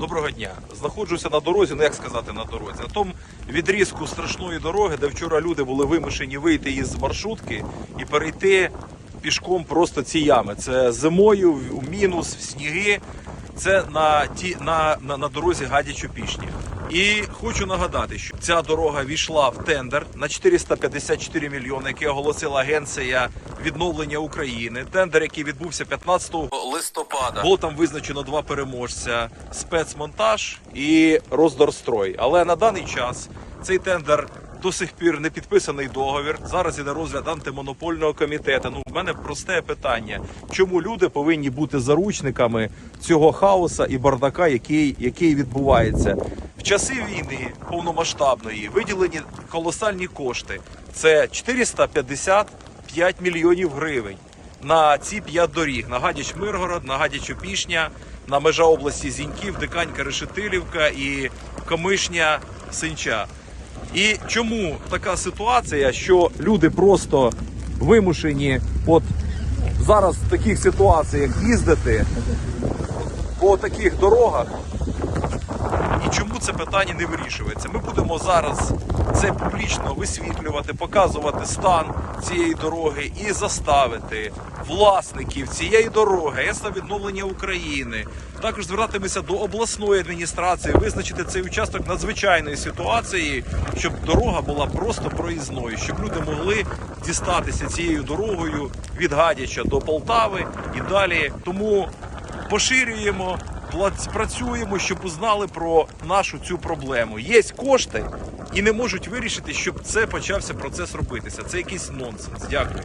Доброго дня. Знаходжуся на дорозі, ну як сказати на дорозі, на тому відрізку страшної дороги, де вчора люди були вимушені вийти із маршрутки і перейти пішком просто ці ями. Це зимою, в- мінус, в сніги. Це на, ті, на, на, на дорозі Гадячу Пішні. І хочу нагадати, що ця дорога війшла в тендер на 454 мільйони, який оголосила Агенція відновлення України. Тендер, який відбувся 15 листопада. Було там визначено два переможця: спецмонтаж і роздорстрой. Але на даний час цей тендер. До сих пір не підписаний договір. Зараз іде розгляд антимонопольного комітету. Ну, в мене просте питання: чому люди повинні бути заручниками цього хаоса і бардака, який, який відбувається в часи війни повномасштабної, виділені колосальні кошти. Це 455 мільйонів гривень на ці п'ять доріг: на Гадяч Миргород, на Гадяч Опішня, на межа області Зіньків, Диканька Решетилівка і Комишня Синча. І чому така ситуація, що люди просто вимушені от зараз в таких ситуаціях їздити по таких дорогах? І чому це питання не вирішується? Ми будемо зараз це публічно висвітлювати, показувати стан цієї дороги і заставити власників цієї дороги, ЕСНА відновлення України. Також звертатимемося до обласної адміністрації, визначити цей участок надзвичайної ситуації, щоб дорога була просто проїзною, щоб люди могли дістатися цією дорогою від Гадяча до Полтави і далі. Тому поширюємо, працюємо, щоб узнали про нашу цю проблему. Є кошти і не можуть вирішити, щоб це почався процес робитися. Це якийсь нонсенс. Дякую.